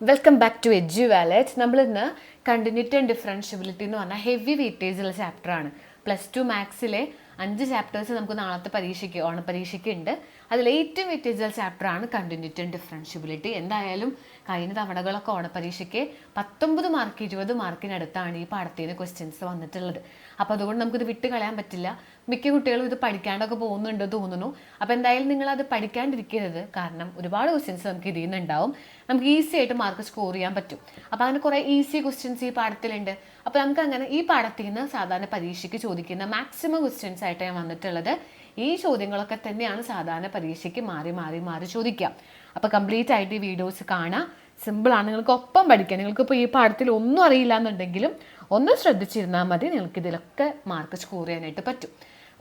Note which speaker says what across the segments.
Speaker 1: Welcome back to edu wallet നമ്മൾ ഇന്ന് continuity and differentiability എന്ന് പറഞ്ഞാൽ ഹെവി വെയിറ്റേജ് ഉള്ള ചാപ്റ്ററാണ് പ്ലസ് ടു മാത്സിലെ അഞ്ച് ചാപ്റ്റേഴ്സ് നമുക്ക് നാളത്തെ പരീക്ഷയ്ക്ക് ഓണപരീക്ഷയ്ക്ക് ഉണ്ട് അതിൽ ഏറ്റവും വെയിറ്റേജ് ഉള്ള ചാപ്റ്ററാണ് കണ്ടിന്യൂറ്റി ആൻഡ് ഡിഫറൻഷ്യബിലിറ്റി എന്തായാലും കഴിഞ്ഞ തവണകളൊക്കെ ഓണപരീക്ഷയ്ക്ക് പത്തൊമ്പത് മാർക്ക് ഇരുപത് മാർക്കിനടുത്താണ് ഈ പാടത്തിൽ നിന്ന് ക്വസ്റ്റ്യൻസ് വന്നിട്ടുള്ളത്. അപ്പോൾ അതുകൊണ്ട് നമുക്കിത് വിട്ട് കളയാൻ പറ്റില്ല. മിക്ക കുട്ടികളും ഇത് പഠിക്കാണ്ടൊക്കെ പോകുന്നുണ്ട് തോന്നുന്നു. അപ്പോൾ എന്തായാലും നിങ്ങൾ അത് പഠിക്കാണ്ടിരിക്കരുത്. കാരണം ഒരുപാട് ക്വസ്റ്റ്യൻസ് നമുക്ക് ഇതിൽ നിന്നുണ്ടാവും. നമുക്ക് ഈസി ആയിട്ട് മാർക്ക് സ്കോർ ചെയ്യാൻ പറ്റും. അപ്പോൾ അങ്ങനെ കുറേ ഈസി ക്വസ്റ്റ്യൻസ് ഈ പാഠത്തിലുണ്ട്. അപ്പോൾ നമുക്ക് അങ്ങനെ ഈ പാഠത്തിൽ നിന്ന് സാധാരണ പരീക്ഷയ്ക്ക് ചോദിക്കുന്ന മാക്സിമം ക്വസ്റ്റ്യൻസ് ആയിട്ട് ഞാൻ വന്നിട്ടുള്ളത് ഈ ചോദ്യങ്ങളൊക്കെ തന്നെയാണ് സാധാരണ പരീക്ഷയ്ക്ക് മാറി മാറി മാറി ചോദിക്കുക. അപ്പോൾ കംപ്ലീറ്റ് ആയിട്ട് ഈ വീഡിയോസ് കാണാം. സിമ്പിളാണ് നിങ്ങൾക്ക് ഒപ്പം പഠിക്കാം. നിങ്ങൾക്ക് ഇപ്പോൾ ഈ പാഠത്തിൽ ഒന്നും അറിയില്ല എന്നുണ്ടെങ്കിലും ഒന്ന് ശ്രദ്ധിച്ചിരുന്നാൽ മതി. നിങ്ങൾക്ക് ഇതിലൊക്കെ മാർക്ക് സ്കോർ ചെയ്യാനായിട്ട് പറ്റും.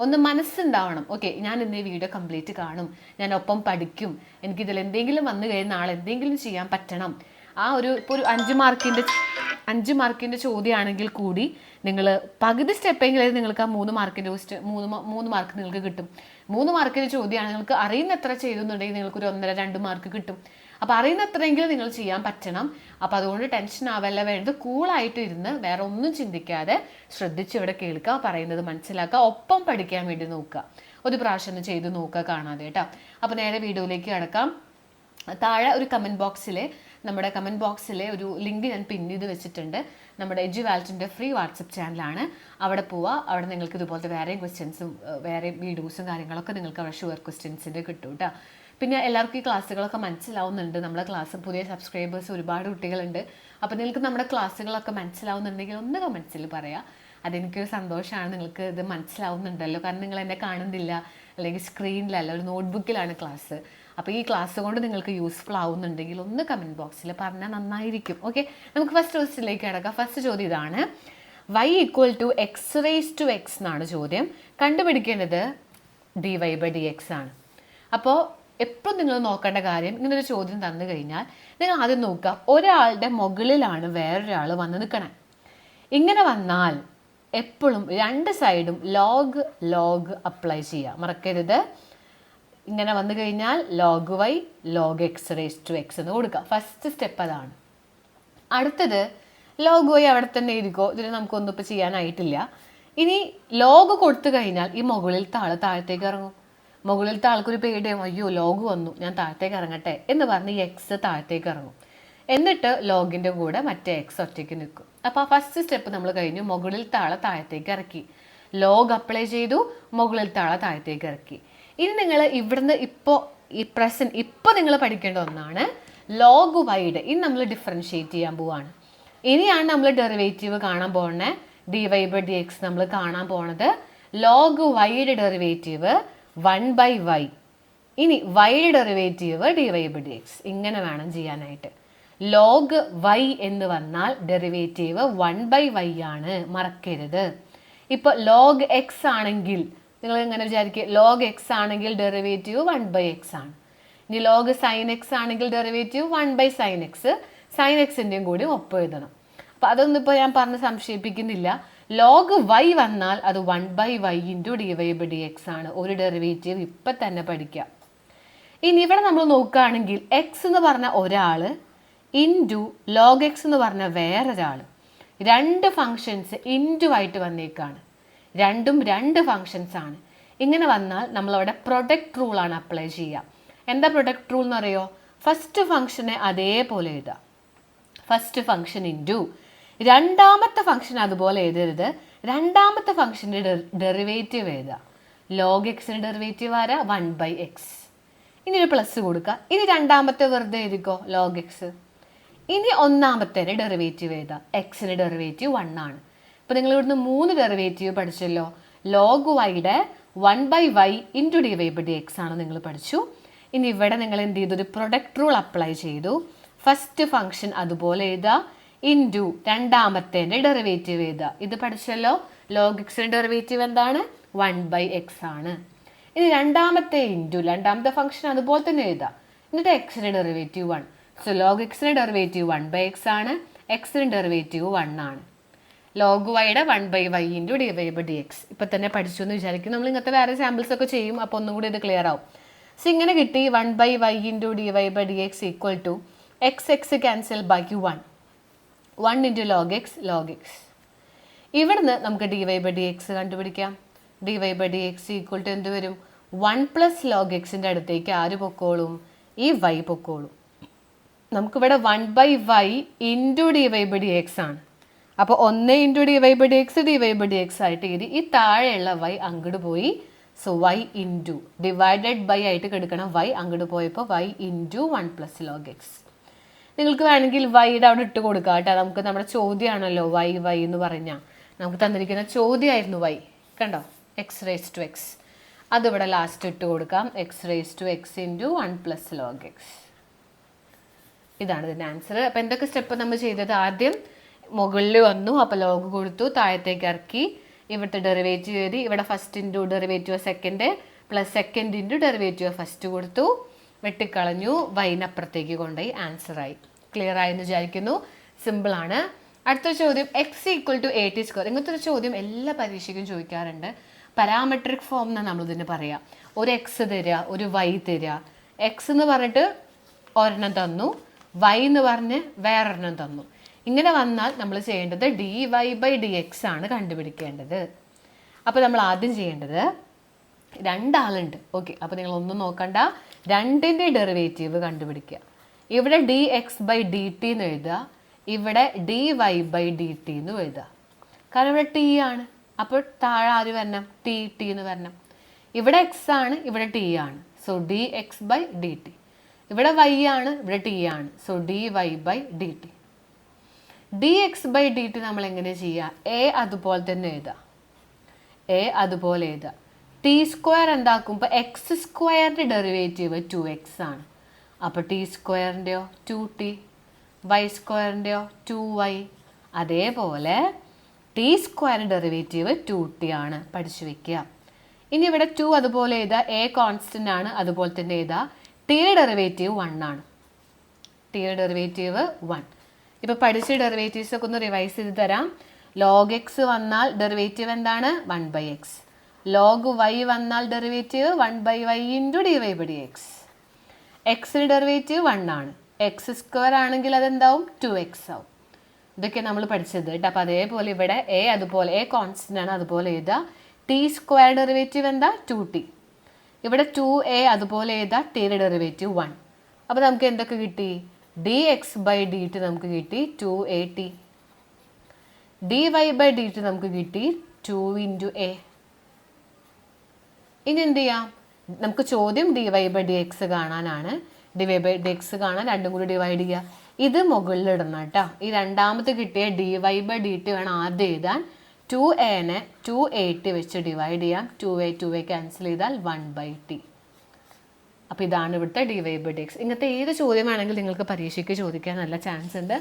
Speaker 1: ഒന്ന് മനസ്സുണ്ടാവണം. ഓക്കെ ഞാൻ ഇന്ന് ഈ വീഡിയോ കംപ്ലീറ്റ് കാണും. ഞാൻ ഒപ്പം പഠിക്കും. എനിക്കിതിൽ എന്തെങ്കിലും വന്നു കഴിഞ്ഞാൽ നാളെ എന്തെങ്കിലും ചെയ്യാൻ പറ്റണം. ആ ഒരു ഇപ്പോൾ ഒരു അഞ്ച് മാർക്കിന്റെ അഞ്ച് മാർക്കിന്റെ ചോദ്യമാണെങ്കിൽ കൂടി നിങ്ങൾ പകുതി സ്റ്റെപ്പെങ്കിലും നിങ്ങൾക്ക് ആ മൂന്ന് മാർക്കിന്റെ ക്വസ്റ്റ് മൂന്ന് മൂന്ന് മാർക്ക് നിങ്ങൾക്ക് കിട്ടും. മൂന്ന് മാർക്കിന്റെ ചോദ്യമാണ് നിങ്ങൾക്ക് അറിയുന്ന എത്ര ചെയ്തെന്നുണ്ടെങ്കിൽ നിങ്ങൾക്ക് ഒരു ഒന്നര രണ്ട് മാർക്ക് കിട്ടും. അപ്പോൾ അറിയുന്ന എത്രയെങ്കിലും നിങ്ങൾ ചെയ്യാൻ പറ്റണം. അപ്പോൾ അതുകൊണ്ട് ടെൻഷൻ ആവല്ല വേണ്ടത് കൂളായിട്ട് ഇരുന്ന് വേറെ ഒന്നും ചിന്തിക്കാതെ ശ്രദ്ധിച്ച് ഇവിടെ കേൾക്കുക പറയുന്നത് മനസ്സിലാക്കുക ഒപ്പം പഠിക്കാൻ വേണ്ടി നോക്കുക. ഒരു പ്രാവശ്യം ചെയ്ത് നോക്കുക കാണാതെ കേട്ടോ. അപ്പോൾ നേരെ വീഡിയോയിലേക്ക് കിടക്കാം. താഴെ ഒരു കമന്റ് ബോക്സിൽ നമ്മുടെ കമന്റ് ബോക്സിലെ ഒരു ലിങ്ക് ഞാൻ പിൻ ചെയ്ത് വെച്ചിട്ടുണ്ട്. നമ്മുടെ എജു വാലറ്റിന്റെ ഫ്രീ വാട്സപ്പ് ചാനലാണ് അവിടെ പോവുക അവിടെ നിങ്ങൾക്ക് ഇതുപോലത്തെ വേറെയും ക്വസ്റ്റ്യൻസും വേറെ വീഡിയോസും കാര്യങ്ങളൊക്കെ നിങ്ങൾക്ക് അവിടെ ഷുവർ ക്വസ്റ്റ്യൻസിന്റെ കിട്ടും കേട്ടോ പിന്നെ എല്ലാവർക്കും ഈ ക്ലാസ്സുകളൊക്കെ മനസ്സിലാവുന്നുണ്ട്. നമ്മുടെ ക്ലാസ് പുതിയ സബ്സ്ക്രൈബേഴ്സ് ഒരുപാട് കുട്ടികളുണ്ട്. അപ്പോൾ നിങ്ങൾക്ക് നമ്മുടെ ക്ലാസ്സുകളൊക്കെ മനസ്സിലാവുന്നുണ്ടെങ്കിൽ ഒന്ന് കമൻസിൽ പറയാം. അതെനിക്കൊരു സന്തോഷമാണ് നിങ്ങൾക്ക് ഇത് മനസ്സിലാവുന്നുണ്ടല്ലോ. കാരണം നിങ്ങൾ എന്നെ കാണുന്നില്ല. അല്ലെങ്കിൽ സ്ക്രീനിലല്ല ഒരു നോട്ട്ബുക്കിലാണ് ക്ലാസ് അപ്പോൾ ഈ ക്ലാസ് കൊണ്ട് നിങ്ങൾക്ക് യൂസ്ഫുൾ ആവുന്നുണ്ടെങ്കിൽ ഒന്ന് കമന്റ് ബോക്സിൽ പറഞ്ഞാൽ നന്നായിരിക്കും. ഓക്കെ നമുക്ക് ഫസ്റ്റ് ക്വസ്റ്റിലേക്ക് കിടക്കാം. ഫസ്റ്റ് ചോദ്യം ഇതാണ്. Y equal to x raise to x എന്നാണ് ചോദ്യം. കണ്ടുപിടിക്കേണ്ടത് d y by d x ആണ്. അപ്പോൾ എപ്പോഴും നിങ്ങൾ നോക്കേണ്ട കാര്യം ഇങ്ങനൊരു ചോദ്യം തന്നു കഴിഞ്ഞാൽ നിങ്ങൾ ആദ്യം നോക്കുക. ഒരാളുടെ മുകളിലാണ് വേറൊരാൾ വന്ന് നിൽക്കണേ. ഇങ്ങനെ വന്നാൽ എപ്പോഴും രണ്ട് സൈഡും ലോഗ് ലോഗ് അപ്ലൈ ചെയ്യുക മറക്കരുത്. ഇങ്ങനെ വന്നു കഴിഞ്ഞാൽ log y log x raise to x എന്ന് കൊടുക്കുക ഫസ്റ്റ് സ്റ്റെപ്പ് അതാണ്. അടുത്തത് ലോഗ് വൈ അവിടെ തന്നെ ഇരിക്കോ? ഇതിന് നമുക്കൊന്നും ഇപ്പോൾ ചെയ്യാനായിട്ടില്ല. ഇനി ലോഗ് കൊടുത്തു കഴിഞ്ഞാൽ ഈ മുകളിൽ ആൾ താഴത്തേക്ക് ഇറങ്ങും. മുകളിലത്തെ ആൾക്കൊരു പേടിയും അയ്യോ ലോഗ് വന്നു ഞാൻ താഴത്തേക്ക് ഇറങ്ങട്ടെ എന്ന് പറഞ്ഞ് ഈ എക്സ് താഴത്തേക്ക് ഇറങ്ങും. എന്നിട്ട് ലോഗിന്റെ കൂടെ മറ്റേ എക്സ് ഒറ്റയ്ക്ക് നിൽക്കും. അപ്പോൾ ആ ഫസ്റ്റ് സ്റ്റെപ്പ് നമ്മൾ കഴിഞ്ഞു. മുകളിൽ ആളെ താഴത്തേക്ക് ഇറക്കി. ലോഗ് അപ്ലൈ ചെയ്തു മുകളിൽ ആളെ താഴത്തേക്ക് ഇറക്കി. ഇനി നിങ്ങൾ ഇവിടുന്ന് ഇപ്പോൾ ഈ പ്രസന്റ് ഇപ്പോൾ നിങ്ങൾ പഠിക്കേണ്ട ഒന്നാണ് ലോഗ് വൈഡ് ഇനി നമ്മൾ ഡിഫറൻഷിയേറ്റ് ചെയ്യാൻ പോവാണ്. ഇനിയാണ് നമ്മൾ ഡെറിവേറ്റീവ് കാണാൻ പോകുന്നത് d y by d x നമ്മൾ കാണാൻ പോണത് log wide derivative one by y ഇനി wide derivative d y by d x ഇങ്ങനെ വേണം ചെയ്യാനായിട്ട്. ലോഗ് വൈ എന്ന് വന്നാൽ ഡെറിവേറ്റീവ് വൺ ബൈ വൈ ആണ്. മറക്കരുത്. ഇപ്പോൾ ലോഗ് എക്സ് ആണെങ്കിൽ നിങ്ങൾ എങ്ങനെ വിചാരിക്കുക ലോഗ് എക്സ് ആണെങ്കിൽ ഡെറിവേറ്റീവ് വൺ ബൈ എക്സ് ആണ്. ഇനി ലോഗ് സൈൻ എക്സ് ആണെങ്കിൽ derivative one by sine x sine എക്സിന്റെയും കൂടി ഒപ്പം എഴുതണം. അപ്പോൾ അതൊന്നും ഇപ്പോൾ ഞാൻ പറഞ്ഞ് സംശയിപ്പിക്കുന്നില്ല. ലോഗ് വൈ വന്നാൽ അത് one by y into d y by d x ആണ്. ഒരു ഡെറിവേറ്റീവ് ഇപ്പം തന്നെ പഠിക്കാം. ഇനി ഇവിടെ നമ്മൾ നോക്കുകയാണെങ്കിൽ എക്സ് എന്ന് പറഞ്ഞ ഒരാൾ ഇന്റു ലോഗ് എക്സ് എന്ന് പറഞ്ഞ വേറൊരാൾ രണ്ട് ഫങ്ഷൻസ് ഇന്റു ആയിട്ട് വന്നേക്കാണ്. രണ്ടും രണ്ട് ഫങ്ഷൻസ് ആണ്. ഇങ്ങനെ വന്നാൽ നമ്മളവിടെ പ്രൊഡക്റ്റ് റൂൾ ആണ് അപ്ലൈ ചെയ്യുക. എന്താ പ്രൊഡക്റ്റ് റൂൾ എന്ന് പറയുമോ ഫസ്റ്റ് ഫങ്ഷനെ അതേപോലെ എഴുതാം ഫസ്റ്റ് ഫംഗ്ഷൻ ഇന്റു രണ്ടാമത്തെ ഫംഗ്ഷൻ അതുപോലെ എഴുതരുത്. രണ്ടാമത്തെ ഫംഗ്ഷന്റെ ഡെറിവേറ്റീവ് എഴുതുക. ലോഗ് എക്സിന്റെ ഡെറിവേറ്റീവ് ആരാ? വൺ ബൈ എക്സ് ഇനി ഒരു പ്ലസ് കൊടുക്കുക. ഇനി രണ്ടാമത്തെ വെറുതെ എഴുതിക്കോ? ലോഗ് എക്സ് ഇനി ഒന്നാമത്തേനെ ഡെറിവേറ്റീവ് എഴുതാം എക്സിന്റെ ഡെറിവേറ്റീവ് വൺ ആണ്. ഇപ്പോൾ നിങ്ങൾ ഇവിടുന്ന് മൂന്ന് ഡെറിവേറ്റീവ് പഠിച്ചല്ലോ. ലോഗ് വൈയുടെ one by y into d y by d x ആണ് നിങ്ങൾ പഠിച്ചു. ഇനി ഇവിടെ നിങ്ങൾ എന്ത് ചെയ്തു? ഒരു പ്രൊഡക്റ്റ് റൂൾ അപ്ലൈ ചെയ്തു. ഫസ്റ്റ് ഫംഗ്ഷൻ അതുപോലെ എഴുതുക ഇന്റു രണ്ടാമത്തേന്റെ ഡെറിവേറ്റീവ് എഴുതുക ഇത് പഠിച്ചല്ലോ? ലോഗ് എക്സിന്റെ ഡെറിവേറ്റീവ് എന്താണ്? വൺ ബൈ എക്സ് ആണ്. ഇനി രണ്ടാമത്തെ ഇന്റു രണ്ടാമത്തെ ഫംഗ്ഷൻ അതുപോലെ തന്നെ എഴുതാം. എന്നിട്ട് എക്സിന്റെ ഡെറിവേറ്റീവ് വൺ സോ ലോഗ് എക്സിന്റെ ഡെറിവേറ്റീവ് വൺ ബൈ എക്സ് ആണ്. എക്സിന്റെ ഡെറിവേറ്റീവ് വൺ ആണ്. ലോഗ് വൈയുടെ one by y into d y by d x ഇപ്പം തന്നെ പഠിച്ചു എന്ന് വിചാരിക്കും നമ്മൾ ഇങ്ങനത്തെ വേറെ സാമ്പിൾസ് ഒക്കെ ചെയ്യും അപ്പോൾ ഒന്നും കൂടി ഇത് ക്ലിയർ ആവും. സോ ഇങ്ങനെ കിട്ടി one by y into d y by d x equal to x x cancel ബാക്കി one one into log x log x ഇവിടുന്ന് നമുക്ക് d y by d x കണ്ടുപിടിക്കാം. D y by d x equal to എന്ത് വരും? One plus log എക്സിന്റെ അടുത്തേക്ക് ആര് പൊക്കോളും? ഈ വൈ പൊക്കോളും. നമുക്കിവിടെ one by y into d y by d x ആണ്. അപ്പോൾ ഒന്ന് into d y by d x d y by d x ആയിട്ട് എഴുതി ഈ താഴെയുള്ള വൈ അങ്ങോട്ട് പോയി. So y into divided by ആയിട്ട് കിടക്കണം വൈ അങ്ങോട്ട് പോയപ്പോൾ y into one plus log x നിങ്ങൾക്ക് വേണമെങ്കിൽ വൈയുടെ അവിടെ ഇട്ട് കൊടുക്കാം കേട്ടോ. നമുക്ക് നമ്മുടെ ചോദ്യമാണല്ലോ വൈ വൈ എന്ന് പറഞ്ഞാൽ നമുക്ക് തന്നിരിക്കുന്ന ചോദ്യമായിരുന്നു വൈ കണ്ടോ? എക്സ് റേസ് ടു എക്സ് അതിവിടെ ലാസ്റ്റ് ഇട്ട് കൊടുക്കാം. X raise to x into one plus log x ഇതാണ് ഇതിന്റെ ആൻസർ അപ്പോൾ എന്തൊക്കെ സ്റ്റെപ്പ് നമ്മൾ ചെയ്തത് ആദ്യം? മുകളിൽ വന്നു അപ്പോൾ ലോഗ് കൊടുത്തു താഴത്തേക്ക് ഇറക്കി. ഇവിടുത്തെ ഡെറിവേറ്റീവ് എഴുതി ഇവിടെ first into derivative second plus second into derivative first കൊടുത്തു. വെട്ടിക്കളഞ്ഞു വൈനപ്പുറത്തേക്ക് കൊണ്ടുപോയി ആൻസറായി ക്ലിയർ ആയെന്ന് വിചാരിക്കുന്നു. സിമ്പിളാണ് അടുത്ത ചോദ്യം x equal to a t square ഇങ്ങനത്തെ ഒരു ചോദ്യം എല്ലാ പരീക്ഷയ്ക്കും ചോദിക്കാറുണ്ട്. പാരാമെട്രിക് ഫോം എന്നാണ് നമ്മളിതിന് പറയാം. ഒരു എക്സ് തരിക ഒരു വൈ തരിക എക്സ് എന്ന് പറഞ്ഞിട്ട് ഒരെണ്ണം തന്നു. വൈ എന്ന് പറഞ്ഞ് വേറൊരെണ്ണം തന്നു. ഇങ്ങനെ വന്നാൽ നമ്മൾ ചെയ്യേണ്ടത് d y by d x ആണ് കണ്ടുപിടിക്കേണ്ടത്. അപ്പോൾ നമ്മൾ ആദ്യം ചെയ്യേണ്ടത് രണ്ടാളുണ്ട്. ഓക്കെ അപ്പോൾ നിങ്ങൾ ഒന്നും നോക്കണ്ട. രണ്ടിന്റെ ഡെറിവേറ്റീവ് കണ്ടുപിടിക്കുക. ഇവിടെ d x by d t എന്ന് എഴുതുക. ഇവിടെ d y by d t എന്ന് എഴുതുക. കാരണം ഇവിടെ ടി ആണ്. അപ്പോൾ താഴെ ആര് വരണം? ടി ടി എന്ന് വരണം. ഇവിടെ എക്സ് ആണ് ഇവിടെ ടി ആണ്. So d x by d t ഇവിടെ വൈ ആണ് ഇവിടെ ടി ആണ്. So d y by d t d x by d t നമ്മൾ എങ്ങനെ ചെയ്യുക എ അതുപോലെ തന്നെ എഴുതാം. എ അതുപോലെ എഴുതാം. ടി സ്ക്വയർ എന്താക്കും ഇപ്പോൾ എക്സ് സ്ക്വയറിന്റെ ഡെറിവേറ്റീവ് ടു എക്സ് ആണ്. അപ്പോൾ ടി സ്ക്വയറിന്റെയോ ടു ടി വൈ സ്ക്വയറിന്റെയോ ടു വൈ അതേപോലെ t square derivative two t ആണ്. പഠിച്ചു വെക്കുക ഇനി ഇവിടെ ടു അതുപോലെ എഴുതുക എ കോൺസ്റ്റന്റ് ആണ്. അതുപോലെ തന്നെ എഴുതുക ടിയുടെ ഡെറിവേറ്റീവ് വൺ ആണ്. ടിയുടെ ഡെറിവേറ്റീവ് വൺ ഇപ്പോൾ പഠിച്ച ഡെറിവേറ്റീവ്സ് ഒക്കെ ഒന്ന് റിവൈസ് ചെയ്ത് തരാം. ലോഗ് എക്സ് വന്നാൽ ഡെറിവേറ്റീവ് എന്താണ്? One by x log y വന്നാൽ derivative one by y into d y by d x എക്സിന് ഡെറിവേറ്റീവ് വൺ ആണ്. എക്സ് സ്ക്വയർ ആണെങ്കിൽ അതെന്താവും? ടു എക്സ് ആവും. ഇതൊക്കെ നമ്മൾ പഠിച്ചത് കേട്ടോ. അപ്പോൾ അതേപോലെ ഇവിടെ എ അതുപോലെ എ കോൺസ്റ്റന്റ് ആണ്. അതുപോലെ എഴുതുക ടി സ്ക്വയർ ഡെറിവേറ്റീവ് എന്താ? ടു ടി ഇവിടെ ടു എ അതുപോലെ ഏതാ ടിയുടെ ഡെറിവേറ്റീവ് വൺ അപ്പോൾ നമുക്ക് എന്തൊക്കെ കിട്ടി? D x by d t നമുക്ക് കിട്ടി two a t d y by d t നമുക്ക് കിട്ടി ടു ഇന്റു എ ഇനി എന്ത് ചെയ്യാം? നമുക്ക് ചോദ്യം d y by d x കാണാനാണ്. D y by d x കാണാൻ രണ്ടും കൂടി ഡിവൈഡ് ചെയ്യുക ഇത് മുകളിലിടണം കേട്ടോ. ഈ രണ്ടാമത്തെ കിട്ടിയ d y by d t വേണം ആദ്യം എഴുതാൻ. ടു എനെ ടു എ ടി വെച്ച് ഡിവൈഡ് ചെയ്യാം. Two a two a cancel ചെയ്താൽ വൺ ബൈ ടി അപ്പോൾ ഇതാണ് ഇവിടുത്തെ ഡി വൈ ഇങ്ങനത്തെ ഏത് ചോദ്യം വേണമെങ്കിലും നിങ്ങൾക്ക് പരീക്ഷയ്ക്ക് ചോദിക്കാൻ നല്ല ചാൻസ് ഉണ്ട്.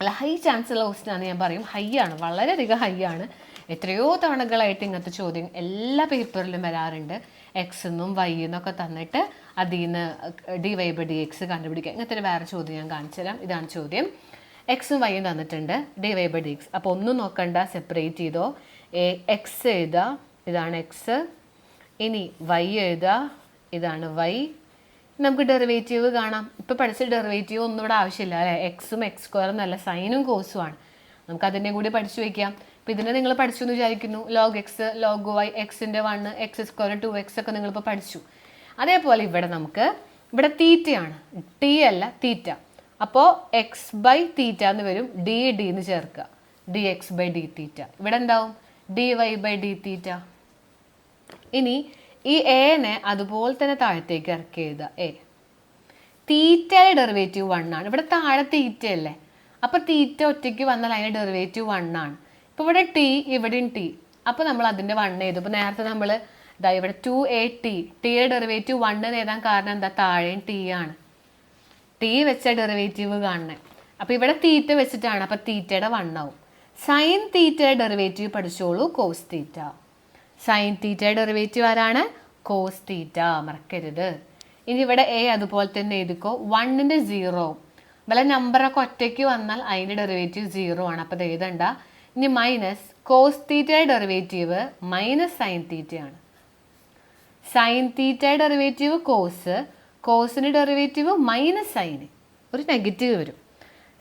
Speaker 1: അല്ല ഹൈ ചാൻസ് ഉള്ള ക്വസ്റ്റൻ ആണ് ഞാൻ പറയും. ഹൈ ആണ് വളരെയധികം ഹൈ ആണ്. എത്രയോ തവണകളായിട്ട് ഇങ്ങനത്തെ ചോദ്യം എല്ലാ പേപ്പറിലും വരാറുണ്ട്. എക്സ് എന്നും വൈ എന്നൊക്കെ തന്നിട്ട് അതിൽ നിന്ന് d y by d x കണ്ടുപിടിക്കുക. ഇങ്ങനത്തെ വേറെ ചോദ്യം ഞാൻ കാണിച്ചു തരാം. ഇതാണ് ചോദ്യം. എക്സും വൈയും തന്നിട്ടുണ്ട് d y by d x അപ്പോൾ ഒന്നും നോക്കണ്ട സെപ്പറേറ്റ് ചെയ്തോ. എക്സ് എഴുതുക ഇതാണ് എക്സ് ഇനി വൈ എഴുതുക ഇതാണ് വൈ നമുക്ക് ഡെറിവേറ്റീവ് കാണാം. ഇപ്പോൾ പഠിച്ച ഡെറിവേറ്റീവ് ഒന്നും ഇവിടെ ആവശ്യമില്ല അല്ലേ? എക്സും എക്സ് സ്ക്വയറും നല്ല സൈനും കോസുമാണ് നമുക്ക് അതിന്റെ കൂടി പഠിച്ചു വയ്ക്കാം അപ്പോൾ ഇതിനെ നിങ്ങൾ പഠിച്ചു എന്ന് വിചാരിക്കുന്നു. ലോഗ് എക്സ് ലോഗ് വൈ എക്സിന്റെ one x square two x ഒക്കെ നിങ്ങളിപ്പോൾ പഠിച്ചു. അതേപോലെ ഇവിടെ നമുക്ക് ഇവിടെ തീറ്റയാണ് ടി അല്ല തീറ്റ അപ്പോൾ എക്സ് ബൈ തീറ്റ എന്ന് വരും ഡി ഡി എന്ന് ചേർക്കുക d x by d theta ഇവിടെ എന്താവും? D y by d theta ഇനി ഈ എനെ അതുപോലെ തന്നെ താഴത്തേക്ക് ഇറക്കി എഴുതുക. എ. തീറ്റയുടെ ഡെറിവേറ്റീവ് വൺ ആണ്. ഇവിടെ താഴെ തീറ്റയല്ലേ അപ്പോൾ തീറ്റ ഒറ്റയ്ക്ക് വന്നാൽ അതിന്റെ ഡെറിവേറ്റീവ് വൺ ആണ്. ഇപ്പോൾ ഇവിടെ ടി ഇവിടെയും ടി അപ്പോൾ നമ്മൾ അതിന്റെ വൺ ചെയ്തു ഇപ്പോൾ നേരത്തെ നമ്മൾ ഇതാ ഇവിടെ ടു എ ടി ടിയുടെ ഡെറിവേറ്റീവ് എന്ന് എഴുതാൻ കാരണം എന്താ? താഴെയും ടി ആണ്. ടി വെച്ച ഡെറിവേറ്റീവ് കാണണേ. അപ്പോൾ ഇവിടെ തീറ്റ വെച്ചിട്ടാണ്. അപ്പോൾ തീറ്റയുടെ വൺ ആവും. സൈൻ തീറ്റയുടെ ഡെറിവേറ്റീവ് പഠിച്ചോളൂ കോസ് തീറ്റ. സൈൻ തീറ്റയുടെ ഡെറിവേറ്റീവ് ആരാണ്? Cos theta. മറക്കരുത്. ഇനി ഇവിടെ എ അതുപോലെ തന്നെ എഴുതിക്കോ. വണ്ണിന്റെ സീറോ വല്ല നമ്പറൊക്കെ ഒറ്റയ്ക്ക് വന്നാൽ അതിന്റെ ഡെറിവേറ്റീവ് സീറോ ആണ്. അപ്പോൾ അത് എഴുതണ്ട ഇനി മൈനസ് കോസ് തീറ്റയുടെ ഡെറിവേറ്റീവ് മൈനസ് സൈൻ തീറ്റയാണ്. സൈൻ തീറ്റയുടെ ഡെറിവേറ്റീവ് കോസ് കോസിന്റെ ഡെറിവേറ്റീവ് മൈനസ് സൈന് ഒരു നെഗറ്റീവ് വരും.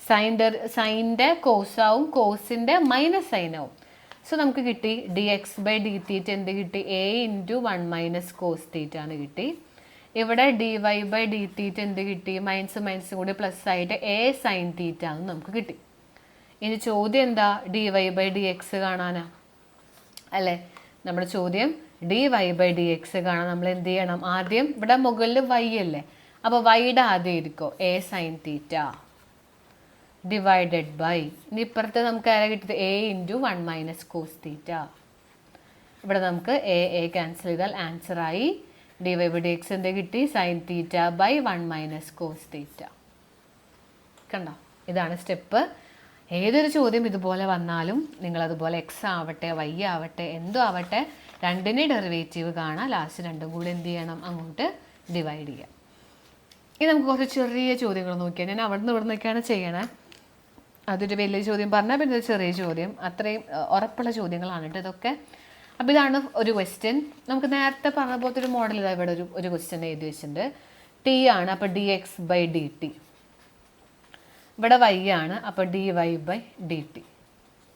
Speaker 1: സൈൻ ഡെറി സൈന്റെ കോസാവും കോസിന്റെ മൈനസ് സൈനാവും സോ നമുക്ക് കിട്ടി d x by d theta എന്ത് കിട്ടി? A into one minus cos theta ആണ് കിട്ടി. ഇവിടെ d y by d theta എന്ത് കിട്ടി? മൈനസ് മൈനസ് കൂടി പ്ലസ് ആയിട്ട് എ സൈൻ തീറ്റ എന്ന് നമുക്ക് കിട്ടി. ഇനി ചോദ്യം എന്താ? D y by d x കാണാനാ? അല്ലേ? നമ്മുടെ ചോദ്യം d y by d x കാണാൻ നമ്മൾ എന്ത് ചെയ്യണം? ആദ്യം ഇവിടെ മുകളിൽ വൈ അല്ലേ? അപ്പോൾ വൈയുടെ ആദ്യം ഇരിക്കോ a sine theta divided by ഇനി ഇപ്പുറത്ത് നമുക്ക് ആരാ കിട്ടിയത്? A into one minus cos theta ഇവിടെ നമുക്ക് എ എ ക്യാൻസൽ ചെയ്താൽ ആൻസർ ആയി. D y by d x എന്ത് കിട്ടി? Sine theta by one minus cos theta കണ്ടോ? ഇതാണ് സ്റ്റെപ്പ് ഏതൊരു ചോദ്യം ഇതുപോലെ വന്നാലും നിങ്ങൾ അതുപോലെ എക്സ് ആവട്ടെ വൈ ആവട്ടെ എന്തോ ആവട്ടെ രണ്ടിനെ ഡെറിവേറ്റീവ് കാണാം. ലാസ്റ്റ് രണ്ടും കൂടി എന്ത് ചെയ്യണം? അങ്ങോട്ട് ഡിവൈഡ് ചെയ്യാം. ഇനി നമുക്ക് കുറച്ച് ചെറിയ ചോദ്യങ്ങൾ നോക്കിയാൽ ഞാൻ അവിടെ നിന്ന് ഇവിടെ നിന്നൊക്കെയാണ് ചെയ്യണേ. അതൊരു വലിയ ചോദ്യം. പറഞ്ഞാൽ പിന്നെ ചെറിയ ചോദ്യം. അത്രയും ഉറപ്പുള്ള ചോദ്യങ്ങളാണ് കേട്ടോ ഇതൊക്കെ. അപ്പോൾ ഇതാണ് ഒരു ക്വസ്റ്റ്യൻ നമുക്ക് നേരത്തെ പറഞ്ഞ പോലത്തെ ഒരു മോഡൽ ഇതാ ഇവിടെ ഒരു ഒരു ക്വസ്റ്റ്യൻ എഴുതി വെച്ചിട്ടുണ്ട്. ടി ആണ് അപ്പോൾ d x by d t ഇവിടെ വൈ ആണ് അപ്പോൾ d y by d t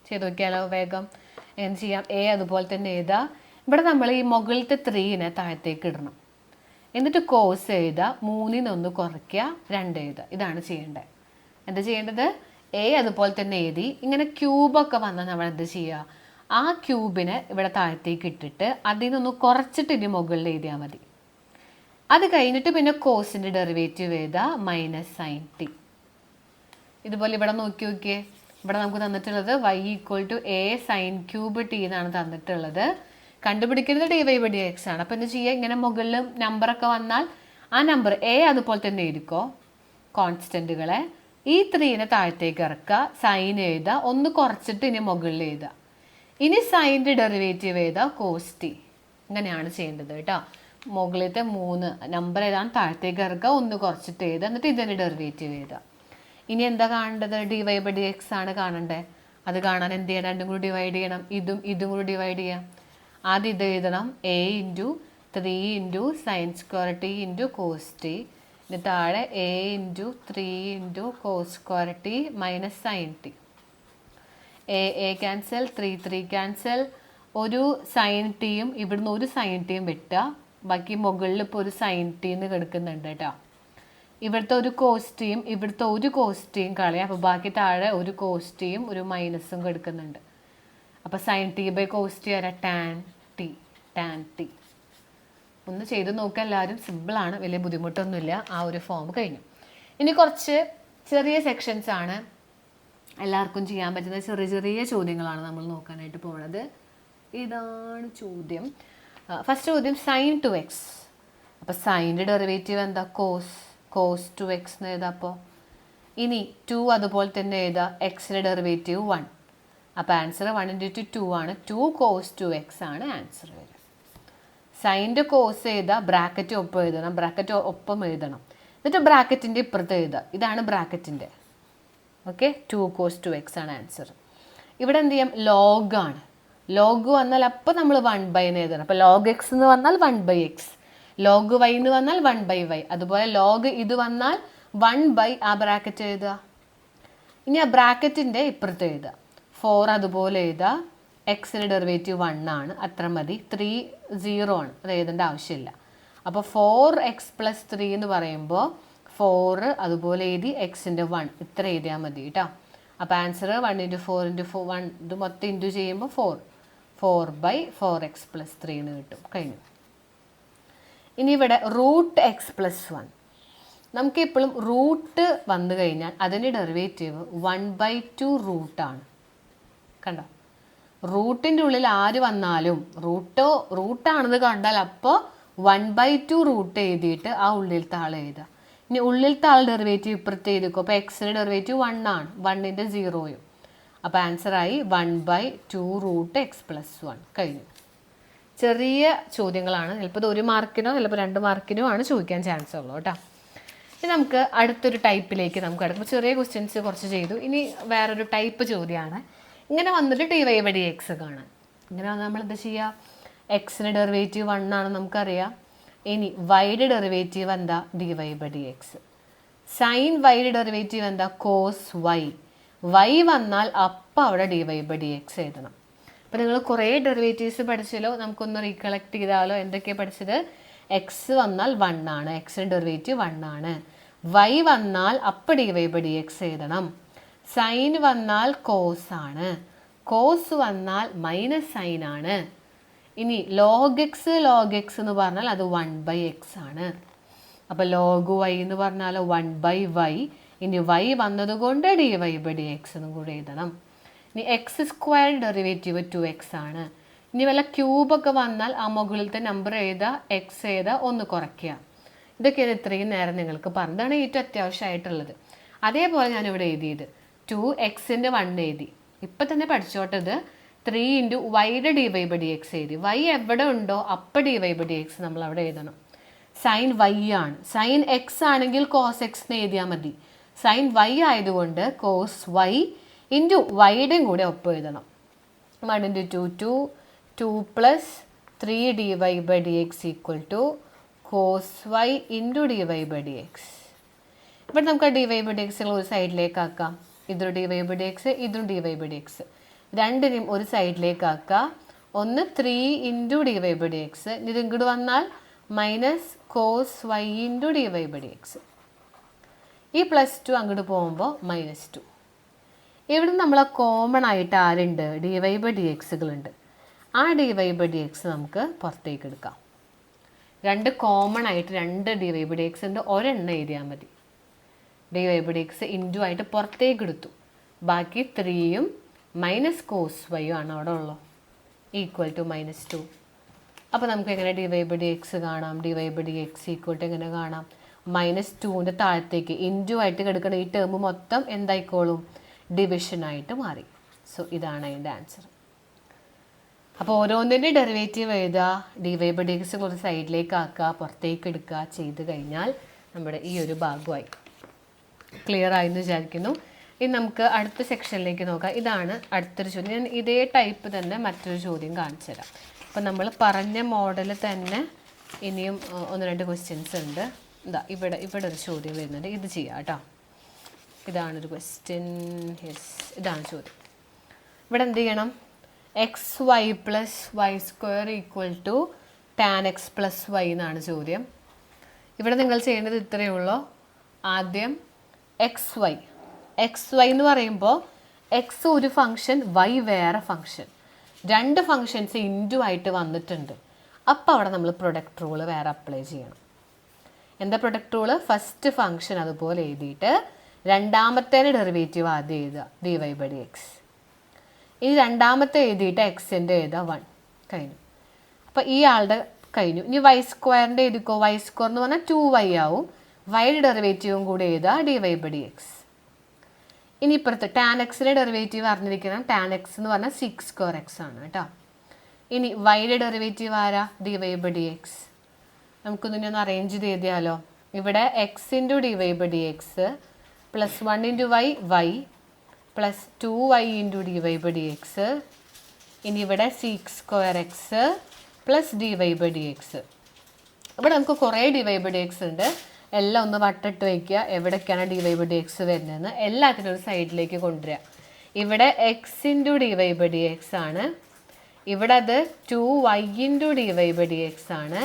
Speaker 1: ചെയ്ത് നോക്കിയാലോ വേഗം. എന്ത് ചെയ്യാം? എ അതുപോലെ തന്നെ എഴുതാം. ഇവിടെ നമ്മൾ ഈ മുകളിലത്തെ ത്രീനെ താഴത്തേക്ക് ഇടണം. എന്നിട്ട് കോസ് എഴുതുക മൂന്നിനൊന്ന് കുറയ്ക്കുക. രണ്ട് എഴുതുക ഇതാണ് ചെയ്യേണ്ടത്. എന്താ ചെയ്യേണ്ടത്? എ അതുപോലെ തന്നെ എഴുതി. ഇങ്ങനെ ക്യൂബൊക്കെ വന്നാൽ നമ്മൾ എന്ത് ചെയ്യുക? ആ ക്യൂബിനെ ഇവിടെ താഴത്തേക്ക് ഇട്ടിട്ട് അതിൽ നിന്നൊന്ന് കുറച്ചിട്ട് ഇനി മുകളിൽ എഴുതിയാൽ മതി. അത് കഴിഞ്ഞിട്ട് പിന്നെ കോസിന്റെ ഡെറിവേറ്റീവ് എഴുതുക മൈനസ് സൈൻ ടി ഇതുപോലെ ഇവിടെ നോക്കി നോക്കിയേ. ഇവിടെ നമുക്ക് തന്നിട്ടുള്ളത് y equal to a sine cube t എന്നാണ് തന്നിട്ടുള്ളത്. കണ്ടുപിടിക്കുന്നത് d y by d x ആണ്. അപ്പം എന്ത് ചെയ്യുക? ഇങ്ങനെ മുകളിൽ നമ്പറൊക്കെ വന്നാൽ ആ നമ്പർ എ അതുപോലെ തന്നെ ഇരിക്കോ കോൺസ്റ്റന്റുകളെ ഈ ത്രീനെ താഴത്തേക്ക് ഇറക്കുക സൈൻ എഴുതുക ഒന്ന് കുറച്ചിട്ട് ഇനി മുകളിൽ എഴുതുക. ഇനി സൈന്റെ ഡെറിവേറ്റീവ് എഴുതുക കോസ്റ്റി ഇങ്ങനെയാണ് ചെയ്യേണ്ടത് കേട്ടോ. മുകളിലത്തെ മൂന്ന് നമ്പർ ഏതാണ്? താഴത്തേക്ക് ഇറക്കുക ഒന്ന് കുറച്ചിട്ട് എഴുതുക എന്നിട്ട് ഇതിന്റെ ഡെറിവേറ്റീവ് എഴുതുക. ഇനി എന്താ കാണേണ്ടത്? D y by d x ആണ് കാണേണ്ടത് അത് കാണാൻ എന്ത് ചെയ്യണം? രണ്ടും കൂടി ഡിവൈഡ് ചെയ്യണം. ഇതും ഇതും കൂടി ഡിവൈഡ് ചെയ്യാം. ആദ്യം ഇത് എഴുതണം. A into three into sine square t into cos t ഇനി താഴെ a into three into cos square t minus sine t a a cancel three three cancel ഒരു സൈൻ ടിയും ഇവിടുന്ന് ഒരു സൈൻ ടിയും വെട്ടുക. ബാക്കി മുകളിൽ ഇപ്പോൾ ഒരു സൈൻ ടി എന്ന് കിടക്കുന്നുണ്ട് കേട്ടോ. ഇവിടുത്തെ ഒരു കോസ്റ്റിയും ഇവിടുത്തെ ഒരു കോസ്റ്റിയും കളയാം. അപ്പോൾ ബാക്കി താഴെ ഒരു കോസ്റ്റിയും ഒരു മൈനസും കിടക്കുന്നുണ്ട്. അപ്പോൾ സൈൻ ടി ബൈ കോസ്റ്റി വരാം ടാൻ ടി ടാൻ ടി ഒന്ന് ചെയ്ത് നോക്കുക എല്ലാവരും സിമ്പിളാണ് വലിയ ബുദ്ധിമുട്ടൊന്നുമില്ല. ആ ഒരു ഫോം കഴിഞ്ഞു. ഇനി കുറച്ച് ചെറിയ സെക്ഷൻസ് ആണ് എല്ലാവർക്കും ചെയ്യാൻ പറ്റുന്ന ചെറിയ ചെറിയ ചോദ്യങ്ങളാണ് നമ്മൾ നോക്കാനായിട്ട് പോണത്. ഇതാണ് ചോദ്യം. ഫസ്റ്റ് ചോദ്യം സൈൻ ടു എക്സ് അപ്പോൾ സൈന്റെ ഡെറിവേറ്റീവ് എന്താ? കോസ് കോസ് ടു എക്സ് എന്ന് എഴുതാം അപ്പോൾ ഇനി ടു അതുപോലെ തന്നെ എഴുതാം. എക്സിന്റെ ഡെറിവേറ്റീവ് വൺ അപ്പോൾ answer one into two two ആണ്. ടു കോസ് ടു എക്സ് ആണ് ആൻസർ വരിക. സൈന്റെ കോസ് എഴുതുക ബ്രാക്കറ്റ് ഒപ്പം എഴുതണം ബ്രാക്കറ്റ് ഒപ്പം എഴുതണം. എന്നിട്ട് ബ്രാക്കറ്റിന്റെ ഇപ്പുറത്ത് എഴുതുക. ഇതാണ് ബ്രാക്കറ്റിന്റെ okay two cos two x ആണ് ആൻസർ ഇവിടെ എന്ത് ചെയ്യാം? ലോഗ് ആണ്. ലോഗ് വന്നാൽ അപ്പോൾ നമ്മൾ വൺ ബൈ എന്ന് എഴുതണം. അപ്പോൾ ലോഗ് എക്സ് എന്ന് വന്നാൽ one by x log y എന്ന് വന്നാൽ വൺ ബൈ വൈ അതുപോലെ ലോഗ് ഇത് വന്നാൽ വൺ ബൈ ആ ബ്രാക്കറ്റ് എഴുതുക. ഇനി ആ ബ്രാക്കറ്റിന്റെ ഇപ്പുറത്ത് എഴുതുക. ഫോർ അതുപോലെ എഴുതുക. എക്സിന്റെ ഡെറിവേറ്റീവ് വൺ ആണ്. അത്ര മതി. ത്രീ സീറോ ആണ്. അത് എഴുതേണ്ട ആവശ്യമില്ല. അപ്പോൾ ഫോർ എക്സ് പ്ലസ് ത്രീ എന്ന് പറയുമ്പോൾ ഫോറ് അതുപോലെ എഴുതി എക്സിന്റെ വൺ ഇത്ര എഴുതിയാൽ മതി കേട്ടോ അപ്പോൾ answer one into four into four one ഇത് മൊത്തം ഇന്റു ചെയ്യുമ്പോൾ four four by four x plus three എന്ന് കിട്ടും. കഴിഞ്ഞു. ഇനി ഇവിടെ റൂട്ട് എക്സ് പ്ലസ് വൺ നമുക്ക് എപ്പോഴും റൂട്ട് വന്നു കഴിഞ്ഞാൽ അതിന്റെ ഡെറിവേറ്റീവ് വൺ ബൈ ടു റൂട്ടാണ് കണ്ടോ? റൂട്ടിന്റെ ഉള്ളിൽ ആര് വന്നാലും റൂട്ടോ റൂട്ടാണെന്ന് കണ്ടാൽ അപ്പോൾ വൺ ബൈ ടു റൂട്ട് എഴുതിയിട്ട് ആ ഉള്ളിലത്തെ ആൾ എഴുതുക. ഇനി ഉള്ളിലത്തെ ആൾ ഡെറിവേറ്റീവ് ഇപ്പുറത്ത് എഴുതിക്കും? അപ്പോൾ എക്സിന്റെ ഡെറിവേറ്റീവ് വൺ ആണ് വണ്ണിന്റെ സീറോയും അപ്പോൾ ആൻസറായി one by two root x plus one കഴിഞ്ഞു. ചെറിയ ചോദ്യങ്ങളാണ്. ചിലപ്പോൾ ഇത് ഒരു മാർക്കിനോ ചിലപ്പോൾ രണ്ട് മാർക്കിനോ ആണ് ചോദിക്കാൻ ചാൻസ് ഉള്ളൂ കേട്ടോ. ഇനി നമുക്ക് അടുത്തൊരു ടൈപ്പിലേക്ക് നമുക്ക് അടുക്കുമ്പോൾ ചെറിയ ക്വസ്റ്റ്യൻസ് കുറച്ച് ചെയ്തു. ഇനി വേറൊരു ടൈപ്പ് ചോദ്യമാണ്. ഇങ്ങനെ വന്നിട്ട് ടി വൈ വഴി എക്സ് കാണാൻ. ഇങ്ങനെ വന്നാൽ നമ്മൾ എന്താ ചെയ്യുക എക്സിന് ഡെറിവേറ്റീവ് വൺ ആണ് നമുക്കറിയാം. ഇനി വൈയുടെ ഡെറിവേറ്റീവ് എന്താ? D y by d x sine വൈയുടെ ഡെറിവേറ്റീവ് എന്താ? കോസ് വൈ വൈ വന്നാൽ അപ്പം അവിടെ d y by d x എഴുതണം. അപ്പം നിങ്ങൾ കുറേ ഡെറിവേറ്റീവ്സ് പഠിച്ചല്ലോ നമുക്കൊന്ന് റീകളക്ട് ചെയ്താലോ? എന്തൊക്കെയാണ് പഠിച്ചത്? എക്സ് വന്നാൽ വൺ ആണ്. എക്സിന്റെ ഡെറിവേറ്റീവ് വൺ ആണ്. വൈ വന്നാൽ അപ്പം d y by d x എഴുതണം. സൈൻ വന്നാൽ കോസ് ആണ്. കോസ് വന്നാൽ മൈനസ് സൈൻ ആണ്. ഇനി ലോഗ് എക്സ് ലോഗ് എക്സ് എന്ന് പറഞ്ഞാൽ അത് വൺ ബൈ എക്സ് ആണ്. അപ്പോൾ ലോഗ് വൈ എന്ന് പറഞ്ഞാൽ വൺ ബൈ വൈ ഇനി വൈ വന്നതുകൊണ്ട് d y by d x എന്നും കൂടെ എഴുതണം. ഇനി x square derivative two x ആണ്. ഇനി വല്ല ക്യൂബൊക്കെ വന്നാൽ ആ മുകളിലത്തെ നമ്പർ എഴുതുക എക്സ് എഴുതുക ഒന്ന് കുറയ്ക്കുക. ഇതൊക്കെയാണ് ഇത്രയും നേരം നിങ്ങൾക്ക് പറഞ്ഞതാണ് ഏറ്റവും അത്യാവശ്യമായിട്ടുള്ളത്. അതേപോലെ ഞാനിവിടെ എഴുതിയത്. ടു എക്സിന്റെ വൺ എഴുതി. ഇപ്പം തന്നെ പഠിച്ചോട്ടത് ത്രീ ഇന്റു വൈയുടെ d y by d x എഴുതി. വൈ എവിടെ ഉണ്ടോ അപ്പം d y by d x നമ്മൾ അവിടെ എഴുതണം. സൈൻ വൈ ആണ്. സൈൻ എക്സ് ആണെങ്കിൽ കോസ് എക്സ് എന്ന് എഴുതിയാൽ മതി. സൈൻ വൈ ആയതുകൊണ്ട് കോസ് വൈ ഇന്റു വൈയുടെയും കൂടെ ഒപ്പം എഴുതണം. One into two two two plus three d y by d x equal to cos y into d y by d x ഇവിടെ നമുക്ക് d y by d x ഒരു സൈഡിലേക്ക് ആക്കാം. ഇതൊരു d y by d x ഇതും d y by d x രണ്ടിനെയും ഒരു സൈഡിലേക്ക് ആക്കുക. ഒന്ന് three into d y by d x ഇത് ഇങ്ങോട്ട് വന്നാൽ minus cos y into d y by d x ഈ പ്ലസ് ടു അങ്ങോട്ട് പോകുമ്പോൾ മൈനസ് ടു ഇവിടെ നമ്മൾ കോമൺ ആയിട്ട് ആരുണ്ട്? ഡി വൈ ബൈ ഡി എക്സുകളുണ്ട് ആ d y by d x നമുക്ക് പുറത്തേക്ക് എടുക്കാം. രണ്ട് കോമൺ ആയിട്ട് രണ്ട് d y by d x ഉണ്ട് ഒരെണ്ണം എഴുതിയാൽ മതി. D y by d x into ആയിട്ട് പുറത്തേക്ക് എടുത്തു. ബാക്കി ത്രീയും മൈനസ് കോസ് വൈയും ആണ് അവിടെ ഉള്ളത്. ഈക്വൽ ടു മൈനസ് ടു അപ്പോൾ നമുക്ക് എങ്ങനെ d y by d x കാണാം? D y by d x equal to എങ്ങനെ കാണാം? മൈനസ് ടുവിന്റെ താഴത്തേക്ക് ഇന്റു ആയിട്ട് കിടക്കുന്ന ഈ ടേം മൊത്തം എന്തായിക്കോളും? ഡിവിഷനായിട്ട് മാറി. സോ ഇതാണ് അതിന്റെ ആൻസർ അപ്പോൾ ഓരോന്നിന്റെ ഡെറിവേറ്റീവ് എഴുതുക. D y by d x കുറച്ച് സൈഡിലേക്ക് ആക്കുക പുറത്തേക്ക് എടുക്കുക ചെയ്ത് കഴിഞ്ഞാൽ നമ്മുടെ ഈ ഒരു ഭാഗമായി. ക്ലിയർ ആയി എന്ന് വിചാരിക്കുന്നു. ഇനി നമുക്ക് അടുത്ത സെക്ഷനിലേക്ക് നോക്കാം. ഇതാണ് അടുത്തൊരു ചോദ്യം. ഞാൻ ഇതേ ടൈപ്പ് തന്നെ മറ്റൊരു ചോദ്യം കാണിച്ചു തരാം. അപ്പം നമ്മൾ പറഞ്ഞ മോഡൽ തന്നെ ഇനിയും ഒന്ന് രണ്ട് ക്വസ്റ്റ്യൻസ് ഉണ്ട്. ഇതാ ഇവിടെ ഇവിടെ ഒരു ചോദ്യം വരുന്നുണ്ട്. ഇത് ചെയ്യാം കേട്ടോ. ഇതാണൊരു ക്വസ്റ്റ്യൻ യെസ് ഇതാണ് ചോദ്യം. ഇവിടെ എന്ത് ചെയ്യണം? X y plus y square equal to tan x plus y എന്നാണ് ചോദ്യം. ഇവിടെ നിങ്ങൾ ചെയ്യേണ്ടത് ഇത്രയേ ഉള്ളൂ. ആദ്യം എക്സ് വൈ എക്സ് വൈ എന്ന് പറയുമ്പോൾ എക്സ് ഒരു ഫംഗ്ഷൻ വൈ വേറെ ഫംഗ്ഷൻ രണ്ട് ഫംഗ്ഷൻസ് ഇന്റു ആയിട്ട് വന്നിട്ടുണ്ട്. അപ്പോൾ അവിടെ നമ്മൾ പ്രൊഡക്റ്റ് റൂൾ വേറെ അപ്ലൈ ചെയ്യണം. എന്താ പ്രൊഡക്റ്റ് റൂൾ ഫസ്റ്റ് ഫംഗ്ഷൻ അതുപോലെ എഴുതിയിട്ട് രണ്ടാമത്തേന് ഡെറിവേറ്റീവ് ആദ്യം എഴുതുക ഡി വൈ ബൈ എക്സ് ഇനി രണ്ടാമത്തെ എഴുതിയിട്ട് എക്സിന്റെ എഴുതുക വൺ കഴിഞ്ഞു. അപ്പോൾ ഈ ആളുടെ കഴിഞ്ഞു. ഇനി വൈ സ്ക്വയറിന്റെ എഴുതിക്കോ? വൈ സ്ക്വയർ എന്ന് പറഞ്ഞാൽ ടു വൈ ആവും. വൈയുടെ ഡെറിവേറ്റീവും കൂടെ എഴുതുക d y by d x ഇനി ഇപ്പുറത്ത് ടാൻ എക്സിന്റെ ഡെറിവേറ്റീവ് അറിഞ്ഞിരിക്കണം. ടാൻ എക്സ് എന്ന് പറഞ്ഞാൽ സിക്സ് സ്ക്വയർ എക്സ് ആണ് കേട്ടോ. ഇനി വൈയുടെ ഡെറിവേറ്റീവ് ആരാ? D y by d x നമുക്കൊന്നിനെ ഒന്ന് അറേഞ്ച് ചെയ്ത് ഇവിടെ x into d y by d x plus one into y y plus two y into d y by d x ഇനി ഇവിടെ six square x plus d y by d x ഇവിടെ നമുക്ക് കുറേ d y by d x ഉണ്ട്. എല്ലാം ഒന്ന് വട്ടിട്ട് വയ്ക്കുക എവിടേക്കാണ് d y by d x വരുന്നതെന്ന് എല്ലാത്തിനും ഒരു സൈഡിലേക്ക് കൊണ്ടുവരിക. ഇവിടെ x into d y by d x ആണ്. ഇവിടെ അത് two y into d y by d x ആണ്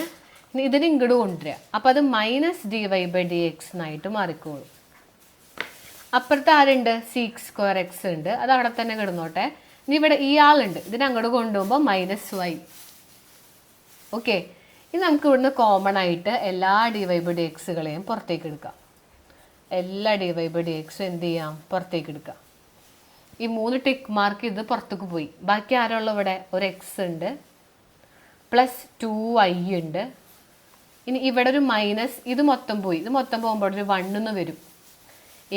Speaker 1: ഇതിന് ഇങ്ങോട്ട് കൊണ്ടുവരിക. അപ്പോൾ അത് minus d y by d x എന്നായിട്ട് മാറിക്കോളും. അപ്പുറത്ത് ആരുണ്ട്? സിക്സ് സ്ക്വയർ എക്സ് ഉണ്ട്. അത് അവിടെ തന്നെ കിടന്നോട്ടെ. ഇനി ഇവിടെ ഈ ആളുണ്ട്. ഇതിനെ അങ്ങോട്ട് കൊണ്ടുപോകുമ്പോൾ മൈനസ് വൈ ഓക്കെ ഇനി നമുക്ക് ഇവിടുന്ന് കോമൺ ആയിട്ട് എല്ലാ ഡി വൈ ഡി എക്സുകളെയും പുറത്തേക്ക് എടുക്കാം. എല്ലാ ഡി ബൈ ഡി എക്സും എന്ത് ചെയ്യാം? പുറത്തേക്ക് എടുക്കാം. ഈ മൂന്ന് ടിക്ക് മാർക്ക് ഇത് പുറത്തേക്ക് പോയി. ബാക്കി ആരുള്ള ഇവിടെ? ഒരു എക്സ് ഉണ്ട്. പ്ലസ് ടു ഐ ഉണ്ട്. ഇനി ഇവിടെ ഒരു മൈനസ് ഇത് മൊത്തം പോയി. ഇത് മൊത്തം പോകുമ്പോൾ ഒരു വണ്ണെന്ന് വരും.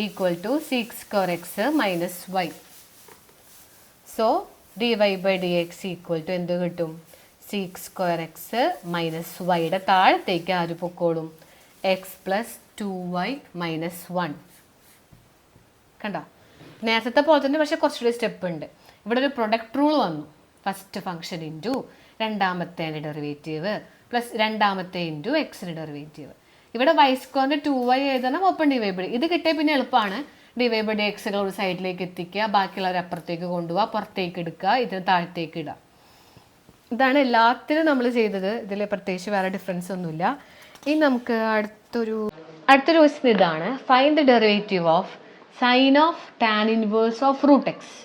Speaker 1: Equal to six square x minus y so d y by d x equal to എന്ത് കിട്ടും? സിക്സ് സ്ക്വയർ എക്സ് മൈനസ് വൈയുടെ താഴത്തേക്ക് ആര് പൊക്കോളും? X plus two y minus one കണ്ടോ? നേരത്തെ പോലെ തന്നെ പക്ഷേ കുറച്ചുകൂടി സ്റ്റെപ്പ് ഉണ്ട്. ഇവിടെ ഒരു പ്രൊഡക്റ്റ് റൂൾ വന്നു. ഫസ്റ്റ് ഫംഗ്ഷൻ ഇന്റു രണ്ടാമത്തെ ഡെറിവേറ്റീവ് പ്ലസ് രണ്ടാമത്തെ ഇന്റു എക്സിന്റെ ഡെറിവേറ്റീവ് ഇവിടെ വൈ സ്ക്വയറിന് ടു വൈ എഴുതണം ഓപ്പൺ ഡിവൈബിൾ ഇത് കിട്ടിയ പിന്നെ എളുപ്പമാണ് ഡിവൈബിൾ എക്സുകൾ ഒരു സൈഡിലേക്ക് എത്തിക്കുക ബാക്കിയുള്ളവർ അപ്പുറത്തേക്ക് കൊണ്ടുപോകുക പുറത്തേക്ക് എടുക്കുക ഇതിന് താഴത്തേക്ക് ഇടുക. ഇതാണ് എല്ലാത്തിനും നമ്മൾ ചെയ്തത്. ഇതിൽ പ്രത്യേകിച്ച് വേറെ ഡിഫറൻസ് ഒന്നുമില്ല. ഇനി നമുക്ക് അടുത്തൊരു അടുത്തൊരു ക്വസ്റ്റ്യൻ ഇതാണ്. Find the derivative of sine of tan inverse of root x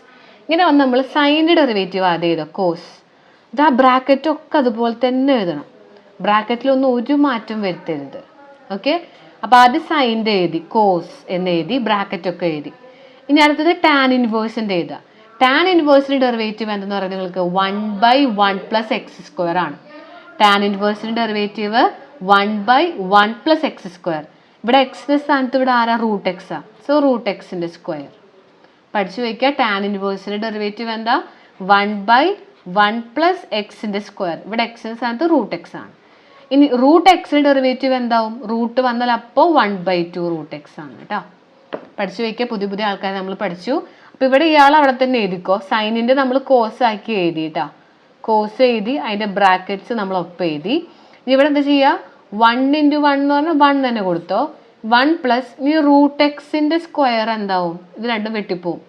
Speaker 1: ഇങ്ങനെ വന്ന് നമ്മൾ സൈന്റെ ഡെറിവേറ്റീവ് ആദ്യം എഴുതുക കോസ് ഇത് ആ ബ്രാക്കറ്റൊക്കെ അതുപോലെ തന്നെ എഴുതണം. ബ്രാക്കറ്റിലൊന്നും ഒരു മാറ്റം വരുത്തരുത്. ഓക്കെ അപ്പോൾ ആദ്യം സൈന്റെ എഴുതി കോസ് എന്ന് എഴുതി ബ്രാക്കറ്റൊക്കെ എഴുതി. ഇനി അടുത്തത് ടാൻ ഇൻവേഴ്സിന്റെ എഴുതുക ടാൻ ഇൻവേഴ്സിന് ഡെറിവേറ്റീവ് എന്തെന്ന് പറയുന്നത് നിങ്ങൾക്ക് one by one plus X square ആണ്. Tan ഇൻവേഴ്സിന് derivative one by one plus X square ഇവിടെ എക്സിന്റെ സ്ഥാനത്ത് ഇവിടെ ആരാ? റൂട്ട് എക്സാ സോ റൂട്ട് എക്സിന്റെ സ്ക്വയർ പഠിച്ചു വയ്ക്കുക. ടാൻ ഇൻവേഴ്സിന്റെ ഡെറിവേറ്റീവ് എന്താ? വൺ ബൈ വൺ പ്ലസ് എക്സിന്റെ സ്ക്വയർ ഇവിടെ എക്സിന്റെ സ്ഥാനത്ത് റൂട്ട് എക്സ് ആണ്. ഇനി റൂട്ട് എക്സിന്റെ ഡെറിവേറ്റീവ് എന്താവും? റൂട്ട് വന്നാൽ അപ്പോൾ one by two root x ആണ് കേട്ടോ. പഠിച്ചു വയ്ക്കുക. പുതിയ പുതിയ ആൾക്കാരെ നമ്മൾ പഠിച്ചു. അപ്പോൾ ഇവിടെ ഇയാൾ അവിടെ തന്നെ എഴുതിക്കോ? സൈനിന്റെ നമ്മൾ കോസ് ആക്കി എഴുതിയിട്ടാ. കോസ് എഴുതി അതിന്റെ ബ്രാക്കറ്റ്സ് നമ്മൾ ഒപ്പം എഴുതി. ഇനി ഇവിടെ എന്താ ചെയ്യുക വൺ ഇന്റു വൺ എന്ന് പറഞ്ഞാൽ വൺ തന്നെ കൊടുത്തോ. വൺ പ്ലസ് ഇനി റൂട്ട് എക്സിന്റെ സ്ക്വയർ എന്താവും? ഇത് രണ്ടും വെട്ടിപ്പോവും.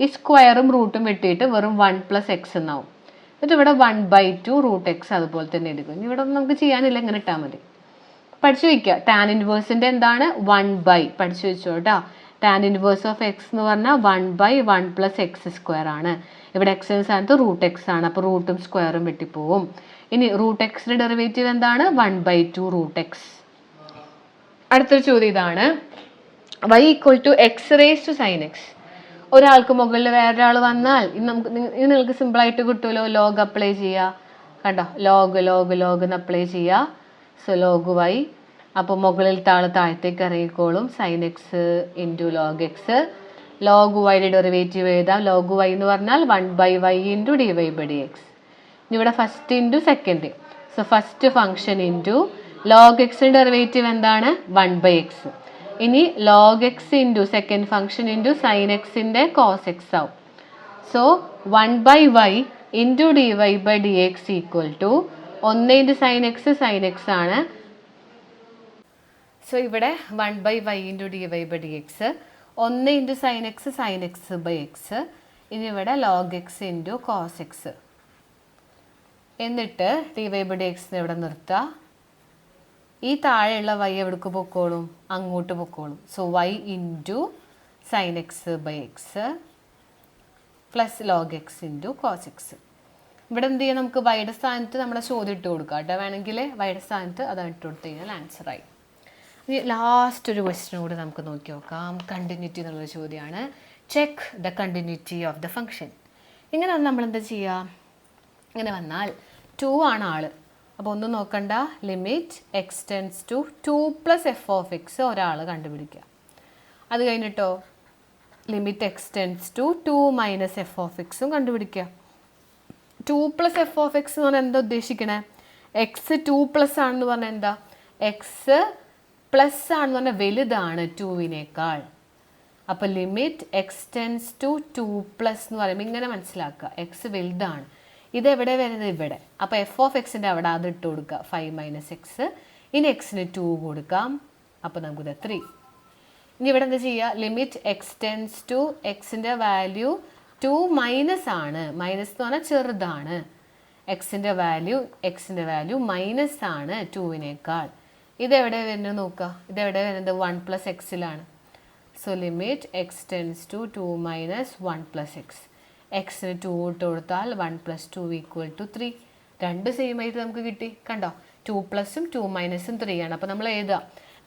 Speaker 1: ഈ സ്ക്വയറും റൂട്ടും വെട്ടിയിട്ട് വെറും വൺ പ്ലസ് എക്സ് എന്നാവും. എന്നിട്ട് ഇവിടെ one by two root x അതുപോലെ തന്നെ എടുക്കും. ഇനി ഇവിടെ നമുക്ക് ചെയ്യാനില്ല ഇങ്ങനെ ഇട്ടാൽ മതി. പഠിച്ചു വയ്ക്കുക. ടാൻ ഇൻവേഴ്സിന്റെ എന്താണ്? വൺ ബൈ പഠിച്ചു വെച്ചോ കേട്ടോ ടാൻ ഇൻവേഴ്സ് ഓഫ് എക്സ് എന്ന് പറഞ്ഞാൽ one by one plus x square ആണ്. ഇവിടെ എക്സിന് സ്ഥാനത്ത് റൂട്ട് എക്സ് ആണ്. അപ്പോൾ റൂട്ടും സ്ക്വയറും വെട്ടിപ്പോവും. ഇനി റൂട്ട് എക്സിന്റെ ഡെറിവേറ്റീവ് എന്താണ്? One by two root x അടുത്തൊരു ചോദ്യം ഇതാണ്. Y equal to x raise to sine x ഒരാൾക്ക് മുകളിൽ വേറൊരാൾ വന്നാൽ ഇത് നമുക്ക് ഇന്ന് നിങ്ങൾക്ക് സിമ്പിളായിട്ട് കിട്ടുമല്ലോ. ലോഗ് അപ്ലൈ ചെയ്യുക. കണ്ടോ? ലോഗ് ലോഗ് ലോഗ് എന്ന് അപ്ലൈ ചെയ്യുക. സോ ലോഗ് വൈ അപ്പോൾ മുകളിലത്തെ ആൾ താഴത്തേക്ക് ഇറങ്ങിക്കോളും. Sine x into log x log വൈയുടെ ഡെറിവേറ്റീവ് എഴുതാം. ലോഗ് വൈ എന്ന് പറഞ്ഞാൽ one by y into d y by d x ഇനി ഇവിടെ first into second so first function into log എക്സിന്റെ ഡെറിവേറ്റീവ് എന്താണ്? വൺ ബൈ എക്സ് ഇനി log x into second function into sine എക്സിന്റെ cos X ആവും. So one by Y into D Y by D X equal to ഒന്ന് into sine X sine X ആണ് so ഇവിടെ one by Y into D Y by D X ഒന്ന് into sine X sine X by X ഇനി ഇവിടെ log X into cos X എന്നിട്ട് D Y by D എക്സിനെ ഇവിടെ നിർത്തുക ഈ താഴെയുള്ള വൈ എവിടേക്ക് പൊക്കോളും? അങ്ങോട്ട് പൊക്കോളും. So y into sine x by x plus log x into cos X ഇവിടെ എന്ത് ചെയ്യാം? നമുക്ക് വൈയുടെ സ്ഥാനത്ത് നമ്മുടെ ചോദ്യം ഇട്ട് കൊടുക്കാം. കേട്ടോ? വേണമെങ്കിൽ വൈയുടെ സ്ഥാനത്ത് അതാണ് ഇട്ട് കൊടുത്തു കഴിഞ്ഞാൽ ആൻസറായി ലാസ്റ്റ് ഒരു ക്വസ്റ്റ്യൻ കൂടെ നമുക്ക് നോക്കി നോക്കാം. കണ്ടിന്യൂറ്റി എന്നുള്ള ചോദ്യമാണ് check the continuity of the function ഇങ്ങനെ വന്ന് നമ്മൾ എന്താ ചെയ്യുക ഇങ്ങനെ വന്നാൽ ടു ആണ് ആൾ അപ്പോൾ ഒന്നും നോക്കണ്ട. Limit x tends to two plus f of x ഒരാൾ കണ്ടുപിടിക്കുക അത് കഴിഞ്ഞിട്ടോ? Limit x tends to two minus f of എക്സും കണ്ടുപിടിക്കുക two plus f of x എന്ന് പറഞ്ഞാൽ എന്താ ഉദ്ദേശിക്കണേ? എക്സ് ടു പ്ലസ് ആണെന്ന് പറഞ്ഞാൽ എന്താ? എക്സ് പ്ലസ് ആണെന്ന് പറഞ്ഞാൽ വലുതാണ് ടുവിനേക്കാൾ അപ്പോൾ limit x tends to two plus എന്ന് പറയുമ്പോൾ ഇങ്ങനെ മനസ്സിലാക്കുക. എക്സ് വലുതാണ്. ഇത് എവിടെ വരുന്നത്? ഇവിടെ. അപ്പോൾ എഫ് ഓഫ് എക്സിന്റെ അവിടെ അത് ഇട്ട് കൊടുക്കുക. ഫൈവ് മൈനസ് എക്സ് ഇനി എക്സിന് ടു കൊടുക്കാം. അപ്പോൾ നമുക്കിത് ത്രീ ഇനി ഇവിടെ എന്താ ചെയ്യുക? ലിമിറ്റ് എക്സ്റ്റെൻസ് ടു എക്സിന്റെ വാല്യൂ ടു മൈനസ് ആണ്. മൈനസ് എന്ന് പറഞ്ഞാൽ ചെറുതാണ്. എക്സിന്റെ വാല്യൂ എക്സിന്റെ വാല്യൂ മൈനസ് ആണ് ടുവിനേക്കാൾ ഇതെവിടെ വരുന്നത് നോക്കുക. ഇതെവിടെ വരുന്നത്? One plus എക്സിലാണ് so limit x tends to two minus one plus x എക്സിന് ടു ഇട്ട് കൊടുത്താൽ one plus two equal to three രണ്ട് സെയിം ആയിട്ട് നമുക്ക് കിട്ടി. കണ്ടോ? ടു പ്ലസും ടു മൈനസും ത്രീ ആണ്. അപ്പോൾ നമ്മൾ എഴുതാം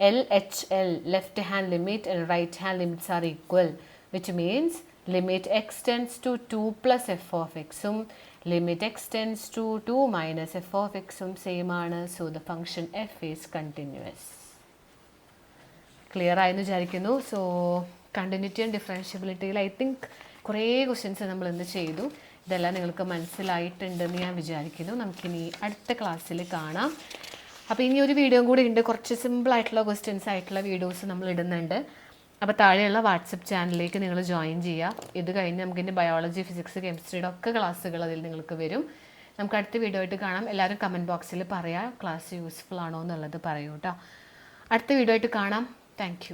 Speaker 1: L H L left hand limit and right hand limits are equal which means limit x tends to two plus f of എക്സും limit x tends to two minus f of എക്സും same ആണ്. So the function f is continuous clear ആയെന്ന് വിചാരിക്കുന്നു. So continuity and ഡിഫറൻഷ്യബിലിറ്റിയിൽ I think കുറേ questions നമ്മൾ എന്ത് ചെയ്തു? ഇതെല്ലാം നിങ്ങൾക്ക് മനസ്സിലായിട്ടുണ്ടെന്ന് ഞാൻ വിചാരിക്കുന്നു. നമുക്കിനി അടുത്ത ക്ലാസ്സിൽ കാണാം. അപ്പോൾ ഇനി ഒരു വീഡിയോ കൂടി ഉണ്ട്. കുറച്ച് സിമ്പിൾ ആയിട്ടുള്ള ക്വസ്റ്റ്യൻസ് ആയിട്ടുള്ള വീഡിയോസ് നമ്മൾ ഇടുന്നുണ്ട്. അപ്പോൾ താഴെയുള്ള വാട്സപ്പ് ചാനലിലേക്ക് നിങ്ങൾ ജോയിൻ ചെയ്യുക ഇത് കഴിഞ്ഞ് നമുക്ക് ഇനി ബയോളജി ഫിസിക്സ് കെമിസ്ട്രിയുടെ ഒക്കെ ക്ലാസ്സുകൾ അതിൽ നിങ്ങൾക്ക് വരും. നമുക്ക് അടുത്ത വീഡിയോ ആയിട്ട് കാണാം. എല്ലാവരും കമന്റ് ബോക്സിൽ പറയാം ക്ലാസ് യൂസ്ഫുൾ ആണോ എന്നുള്ളത് പറയൂ കേട്ടോ അടുത്ത വീഡിയോ ആയിട്ട് കാണാം. താങ്ക്